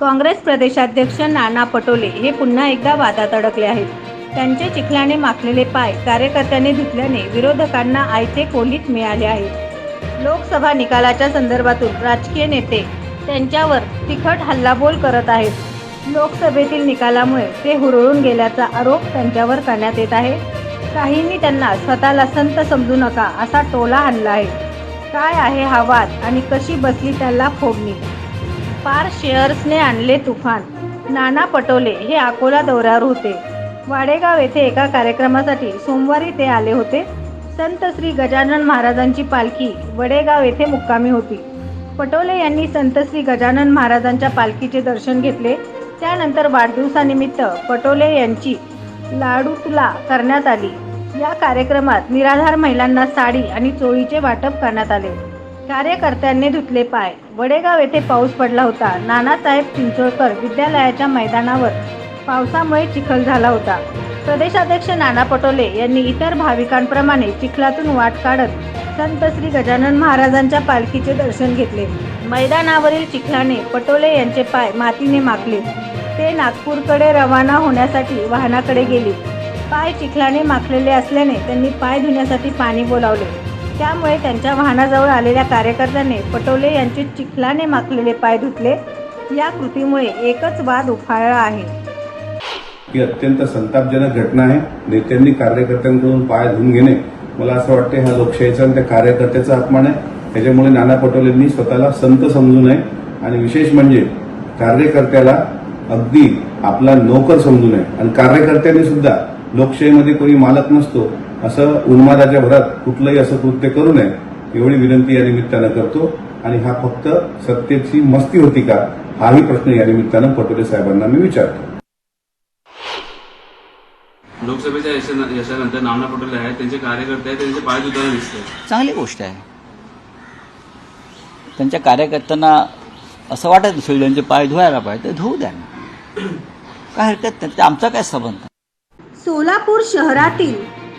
काँग्रेस प्रदेशाध्यक्ष नाना पटोले हे पुन्हा एकदा वादात अडकले आहेत. त्यांचे चिखलाने माखलेले पाय कार्यकर्त्यांनी धुतल्याने विरोधकांना आयते कोलीत मिळाले आहेत. लोकसभा निकालाच्या संदर्भातून राजकीय नेते त्यांच्यावर तिखट हल्लाबोल करत आहेत. लोकसभेतील निकालामुळे ते हुरळून गेल्याचा आरोप त्यांच्यावर करण्यात येत आहे. काहींनी त्यांना स्वतःला संत समजू नका असा टोला आणला आहे. काय आहे हा वाद आणि कशी बसली त्याला फोडणी? पार शेअर्सने आणले तुफान. नाना पटोले हे अकोला दौऱ्यावर होते. वाडेगाव येथे एका कार्यक्रमासाठी सोमवारी ते आले होते. संत श्री गजानन महाराजांची पालखी वडेगाव येथे मुक्कामी होती. पटोले यांनी संत श्री गजानन महाराजांच्या पालखीचे दर्शन घेतले. त्यानंतर वाढदिवसानिमित्त पटोले यांची लाडूतुला करण्यात आली. या कार्यक्रमात निराधार महिलांना साडी आणि चोळीचे वाटप करण्यात आले. कार्यकर्त्यांनी धुतले पाय. वडेगाव येथे पाऊस पडला होता. नानासाहेब चिंचोळकर विद्यालयाच्या मैदानावर पावसामुळे चिखल झाला होता. प्रदेशाध्यक्ष नाना पटोले यांनी इतर भाविकांप्रमाणे चिखलातून वाट काढत संत श्री गजानन महाराजांच्या पालखीचे दर्शन घेतले. मैदानावरील चिखलाने पटोले यांचे पाय मातीने माखले ते नागपूरकडे रवाना होण्यासाठी वाहनाकडे गेले. पाय चिखलाने माखलेले असल्याने त्यांनी पाय धुण्यासाठी पाणी बोलावले. त्यामुळे त्यांच्या वाहनाजवळ आलेल्या कार्यकर्त्याने पटोले यांचे चिखलाने माखलेले पाय धुतले. या कृतीमुळे एकच वाद उफाळला आहे. ही अत्यंत संतापजनक घटना आहे. नेत्यांनी कार्यकर्त्यांकडून पाय धुवून घेणे मला असं वाटते हा लोकशाहीचा आणि त्या कार्यकर्त्याचा अपमान आहे. त्याच्यामुळे नाना पटोलेंनी स्वतःला संत समजू नये आणि विशेष म्हणजे कार्यकर्त्याला अगदी आपला नोकर समजू नये. आणि कार्यकर्त्यांनी सुद्धा लोकशाहीमध्ये कोणी मालक नसतो असं उन्मादाच्या भरात कुठलंही असं कृत्य करू नये एवढी विनंती या निमित्तानं करतो. आणि हा फक्त सत्तेची मस्ती होती का हाही प्रश्न या निमित्तानं पटोले साहेबांना मी विचारतो. लोकसभेच्या यशा- यशानंतर नाना पटोले आहेत त्यांचे कार्यकर्ते आहेत त्यांचे पाय धुताना दिसते चांगली गोष्ट आहे. त्यांच्या कार्यकर्त्यांना असं वाटत असेल त्यांचे पाय धुवायला पाहिजे ते धुवू द्या ना. काय हरकत नाही आमचा काय संबंध? सोलापूर शहरातील